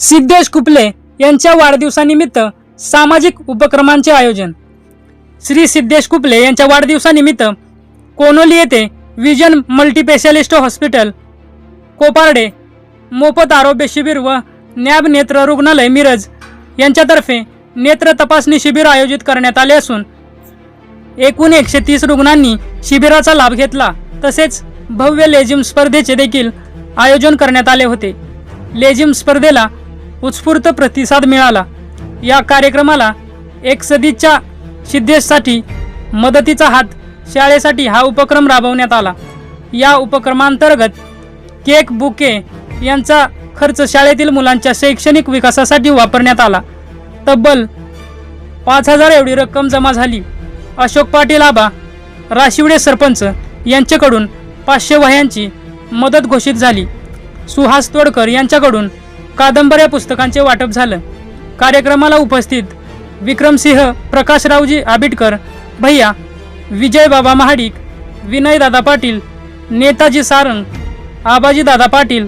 सिद्धेश कुपले यांच्या वाढदिवसानिमित्त सामाजिक उपक्रमांचे आयोजन. श्री सिद्धेश कुपले यांच्या वाढदिवसानिमित्त कोनोली येथे विजन मल्टीपेशालिस्ट हॉस्पिटल कोपार्डे मोफत आरोग्य शिबिर व नॅब नेत्र रुग्णालय मिरज यांच्यातर्फे नेत्र तपासणी शिबिर आयोजित करण्यात आले असून एकूण एकशे तीस रुग्णांनी शिबिराचा लाभ घेतला. तसेच भव्य लेझिम स्पर्धेचे देखील आयोजन करण्यात आले होते. लेझिम स्पर्धेला उत्स्फूर्त प्रतिसाद मिळाला. या कार्यक्रमाला एक सदिच्छा सिद्धेशसाठी मदतीचा हात शाळेसाठी हा उपक्रम राबवण्यात आला. या उपक्रमांतर्गत केक बुके यांचा खर्च शाळेतील मुलांच्या शैक्षणिक विकासासाठी वापरण्यात आला. तब्बल पाच हजार एवढी रक्कम जमा झाली. अशोक पाटील आबा राशिवडे सरपंच यांच्याकडून पाचशे वह्यांची मदत घोषित झाली. सुहास तोडकर यांच्याकडून कादंबऱ्या पुस्तकांचे वाटप झालं. कार्यक्रमाला उपस्थित विक्रमसिंह प्रकाशरावजी आबिटकर भैया विजय बाबा महाडिक विनयदादा पाटील नेताजी सारंग आबाजी दादा पाटील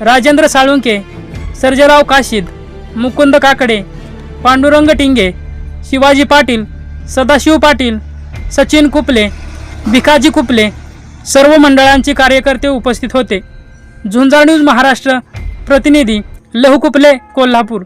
राजेंद्र साळुंके सर्जेराव काशीद मुकुंद काकडे पांडुरंग टिंगे शिवाजी पाटील सदाशिव पाटील सचिन कुपले भिकाजी कुपले सर्व मंडळांचे कार्यकर्ते उपस्थित होते. झुंजार न्यूज महाराष्ट्र प्रतिनिधी लहुकुपले कोल्हापूर.